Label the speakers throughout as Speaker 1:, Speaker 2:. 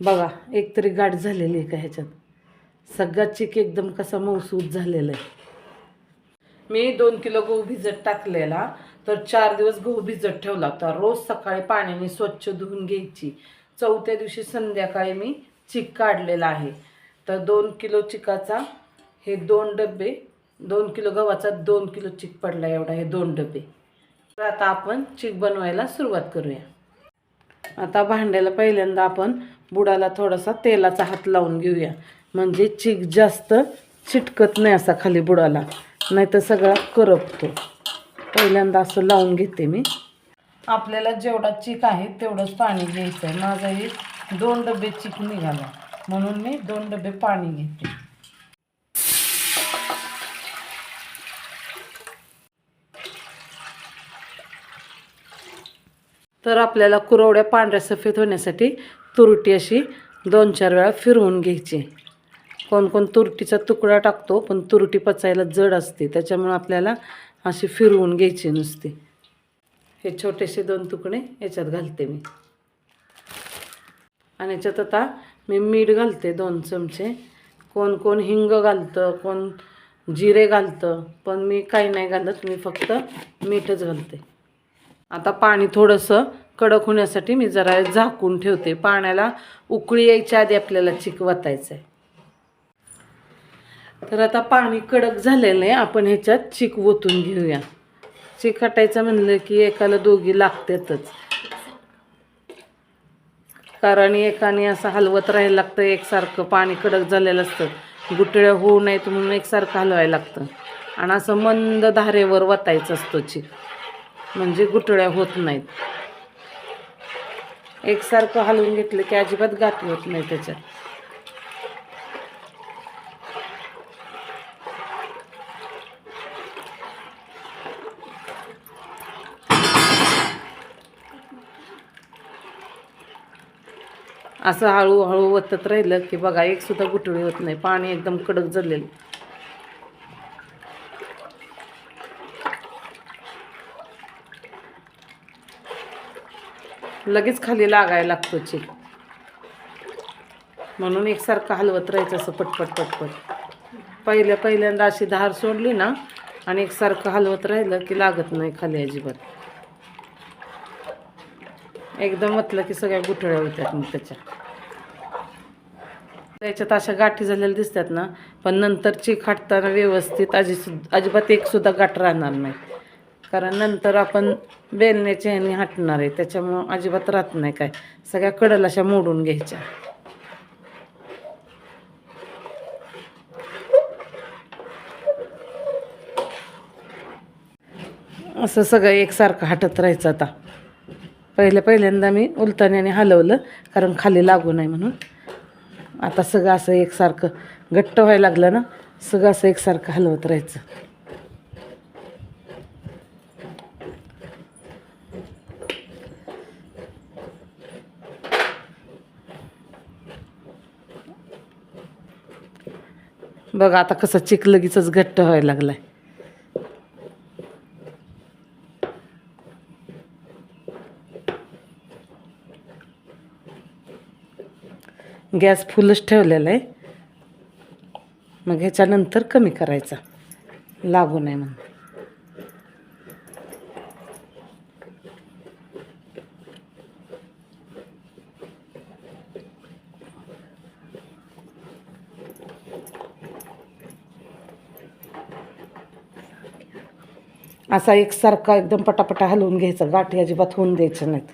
Speaker 1: बघा एक तरी गाठ झालेली आहे का ह्याच्यात? सगळा चिक एकदम कसा मौसूद झालेला आहे. मी दोन किलो गहू भिजत टाकलेला तर चार दिवस गहू भिजत ठेवला होता. रोज सकाळी पाण्याने स्वच्छ धुवून घ्यायची. चौथ्या दिवशी संध्याकाळी मी चिक काढलेला आहे. तर दोन किलो चिकाचा हे दोन डबे दोन किलो गव्हाचा दोन किलो चिक पडला एवढा हे दोन डबे. तर आता आपण चिक बनवायला सुरुवात करूया. आता भांड्याला पहिल्यांदा आपण बुडाला थोडासा तेलाचा हात लावून घेऊया. म्हणजे चिक जास्त चिटकत नाही असा खाली बुडाला. नाही तर सगळा करपतो. पहिल्यांदा असं लावून घेते मी. आपल्याला जेवढा चिक आहे तेवढंच पाणी घ्यायचं आहे माझा हे दोन डबे चिक निघाला. म्हणून मी दोन डबे पाणी घेते. तर आपल्याला कुरवड्या पांढऱ्या सफेद होण्यासाठी तुरटी अशी दोन चार वेळा फिरवून घ्यायची. कोण कोण तुरटीचा तुकडा टाकतो पण तुरटी पचायला जड असते त्याच्यामुळं आपल्याला अशी फिरवून घ्यायची नुसती. हे छोटेसे दोन तुकडे याच्यात घालते मी. आणि याच्यात आता मी मीठ घालते दोन चमचे. कोण कोण हिंग घालतं कोण जिरे घालतं पण मी काही नाही घालत मी फक्त मीठच घालते. आता पाणी थोडंसं कडक होण्यासाठी मी जरा झाकून ठेवते. पाण्याला उकळी यायच्या आधी आपल्याला चिक वतायचं आहे तर आता पाणी कडक झालेलं आहे. आपण ह्याच्यात चिक ओतून घेऊया. चिक हटायचं म्हणलं की एकाला दोघी लागतातच. कारण एकाने असं हलवत राहायला लागतं. एकसारखं पाणी कडक झालेलं असतं. गुटळ्या होऊ नयेत म्हणून एकसारखं हलवायला लागतं. आणि असं मंद धारेवर वतायचं असतो चिक. म्हणजे गुटळ्या होत नाहीत. एकसारखं हलवून घेतलं की अजिबात गाठी होत नाही त्याच्यात. असं हळूहळू वतत राहिलं की बघा एकसुद्धा गुटळी होत नाही. पाणी एकदम कडक जळलेलं. लगेच खाली लागायला लागतो चिक म्हणून एकसारखं हलवत राहायचं असं पटपट पटपट. पहिल्या पहिल्यांदा अशी धार सोडली ना आणि एकसारखं हलवत राहिलं की लागत नाही खाली अजिबात. एकदम म्हटलं की सगळ्या गुठळ्या होत्यात मग त्याच्या. त्याच्यात अशा गाठी झालेल्या दिसतात ना पण नंतर चिक हाटताना व्यवस्थित अजि अजिबात एकसुद्धा गाठ राहणार नाही. कारण नंतर आपण बेलण्याच्या ह्याने हटणार आहे. त्याच्यामुळं अजिबात राहत नाही काय. सगळ्या कडल अशा मोडून घ्यायच्या. असं सगळं एकसारखं हटत राहायचं आता. पहिल्या पहिल्यांदा मी उलताण्याने हलवलं कारण खाली लागू नाही म्हणून. आता सगळं असं एकसारखं घट्ट व्हायला लागलं ना सगळं असं एकसारखं हलवत राहायचं. बघा आता कसं चिक घट्ट व्हायला लागलाय. गॅस फुलच ठेवलेला आहे. मग ह्याच्यानंतर कमी करायचा. लागू नये म्हणून. असा एकसारखा एकदम पटापटा हलवून घ्यायचा. गाठी अजिबात होऊन द्यायचे नाहीत.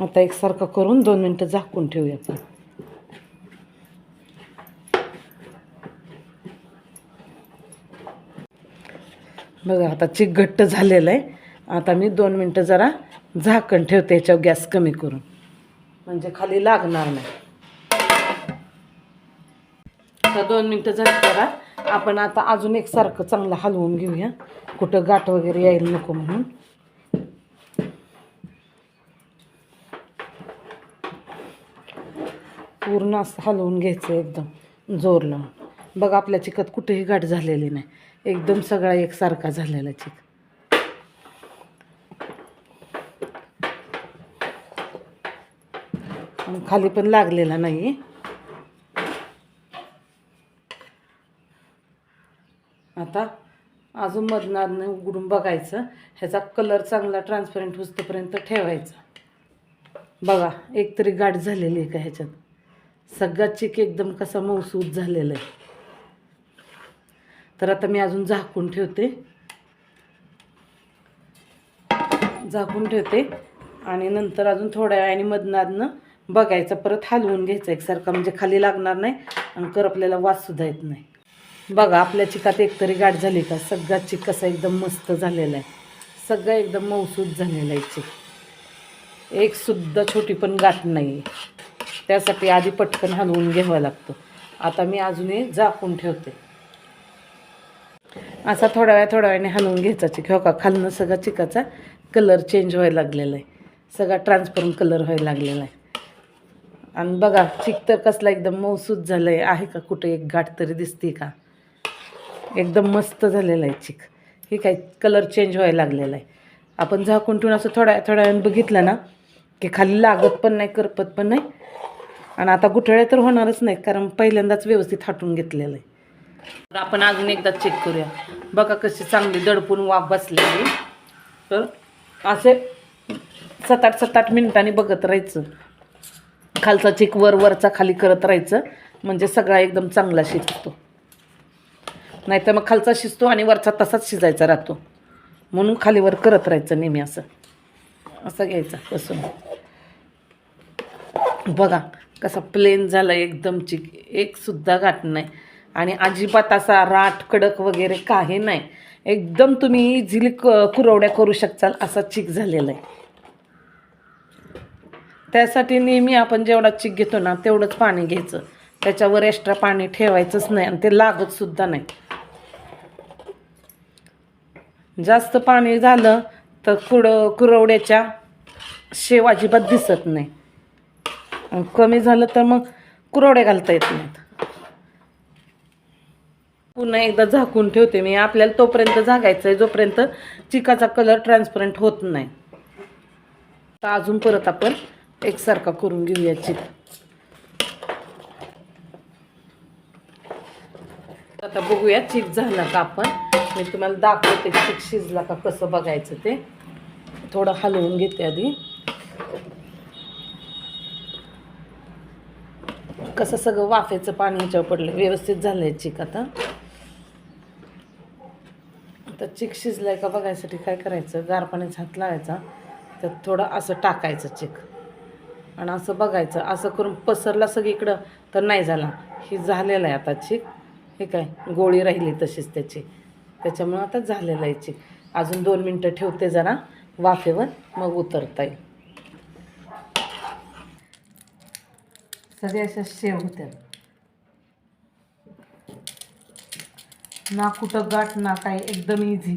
Speaker 1: आता एकसारखं करून दोन मिनटं झाकून ठेवूया आपण. बघा आता चिक घट्ट झालेलं आहे. आता मी दोन मिनटं जरा झाकण ठेवते याच्यावर गॅस कमी करून. म्हणजे खाली लागणार नाही. आता दोन मिनटं जड करा. आपण आता अजून एक सारखं चांगलं हलवून घेऊया. कुठं गाठ वगैरे यायला नको म्हणून. पूर्ण असं हलवून घ्यायचं एकदम जोर लावून बघा आपल्या चिकत कुठेही गाठ झालेली नाही. एकदम सगळा एकसारखा झालेला चिक खाली पण लागलेला नाही. आता अजून मधनानं उघडून बघायचं. ह्याचा कलर चांगला ट्रान्सपरंट होतपर्यंत ठेवायचा. बघा एक तरी गाठ झालेली आहे का ह्याच्यात? सगळा चिक एकदम कसा मौसूद झालेला आहे. तर आता मी अजून झाकून ठेवते. झाकून ठेवते. आणि नंतर अजून थोड्या वेळाने मधनादनं बघायचं. परत हलवून घ्यायचं एकसारखं. म्हणजे खाली लागणार नाही आणि करपलेला वाससुद्धा येत नाही. बघा आपल्या चिकात एकतरी गाठ झाली का? सगळा चिक कसा एकदम मस्त झालेला आहे. सगळं एकदम मौसूद झालेला आहे चिक एक सुद्धा छोटी पण गाठ नाही आहे त्यासाठी आधी पटकन हलवून घ्यावा लागतो. आता मी अजूनही झाकून ठेवते. असा थोड्या वेळा थोड्या वेळाने हलवून घ्यायचा चिक. हो का? खालनं सगळा चिकाचा कलर चेंज व्हायला लागलेला आहे. सगळा ट्रान्सपरंट कलर व्हायला लागलेला आहे. आणि बघा चिक तर कसला एकदम मौसूद झालं आहे आहे का कुठे एक गाठ तरी दिसते का? एकदम मस्त झालेलं आहे चिक. हे काय कलर चेंज व्हायला लागलेला आहे. आपण झाकून ठेवून असं थोड्या थोड्या वेळ बघितलं ना की खाली लागत पण नाही करपत पण नाही. आणि आता गुठळ्या तर होणारच नाही कारण पहिल्यांदाच व्यवस्थित हाटून घेतलेलं आहे. तर आपण अजून एकदा चेक करूया. बघा कशी चांगली दडपून वाफ बसलेली. तर असे सात आठ सात आठ मिनिटांनी बघत राहायचं. खालचा चिक वर वरचा खाली करत राहायचं. म्हणजे सगळा एकदम चांगला शिकतो नाहीतर मग खालचा शिजतो आणि वरचा तसाच शिजायचा राहतो. म्हणून खालीवर करत राहायचं नेहमी असं. असं घ्यायचं बसून. बघा कसा प्लेन झाला एकदम चिक. एकसुद्धा गाठ नाही. आणि अजिबात असा राट कडक वगैरे काही नाही. एकदम तुम्ही इझिली क कुरवड्या करू शकचाल असा चिक झालेला आहे. त्यासाठी नेहमी आपण जेवढा चिक घेतो ना तेवढंच पाणी घ्यायचं. त्याच्यावर एक्स्ट्रा पाणी ठेवायचंच नाही आणि ते लागतसुद्धा नाही. जास्त पाणी झालं तर कुड कुरवड्याच्या शेव अजिबात दिसत नाही. कमी झालं तर मग कुरवड्या घालता येत नाहीत. पुन्हा एकदा झाकून ठेवते मी. आपल्याला तोपर्यंत झाकायचं आहे जोपर्यंत चिकाचा कलर ट्रान्सपरंट होत नाही. तर अजून परत आपण एकसारखा करून घेऊया चिक. आता बघूया चिक झाला का आपण. मी तुम्हाला दाखवते चिक शिजला का कसं बघायचं ते. थोडं हलवून घेते आधी. कसं सगळं वाफेचं पाणी ह्याच्यावर पडलं व्यवस्थित झालंय चिक आता. आता चिक शिजलाय का बघायसाठी काय करायचं? गार पाण्याचा हात लावायचा. त्यात थोडं असं टाकायचं चिक. आणि असं बघायचं. असं करून पसरला सगळीकडं तर नाही झाला. ही झालेलं आहे आता चिक. हे काय गोळी राहिली तशीच त्याची. त्याच्यामुळं आता झालेलं आहे चिक अजून दोन मिनटं ठेवते जरा. वाफेवर मग उतरता येईल सगळे अशा शेव होत्या. ना कुठं गाठ ना काय एकदम इझी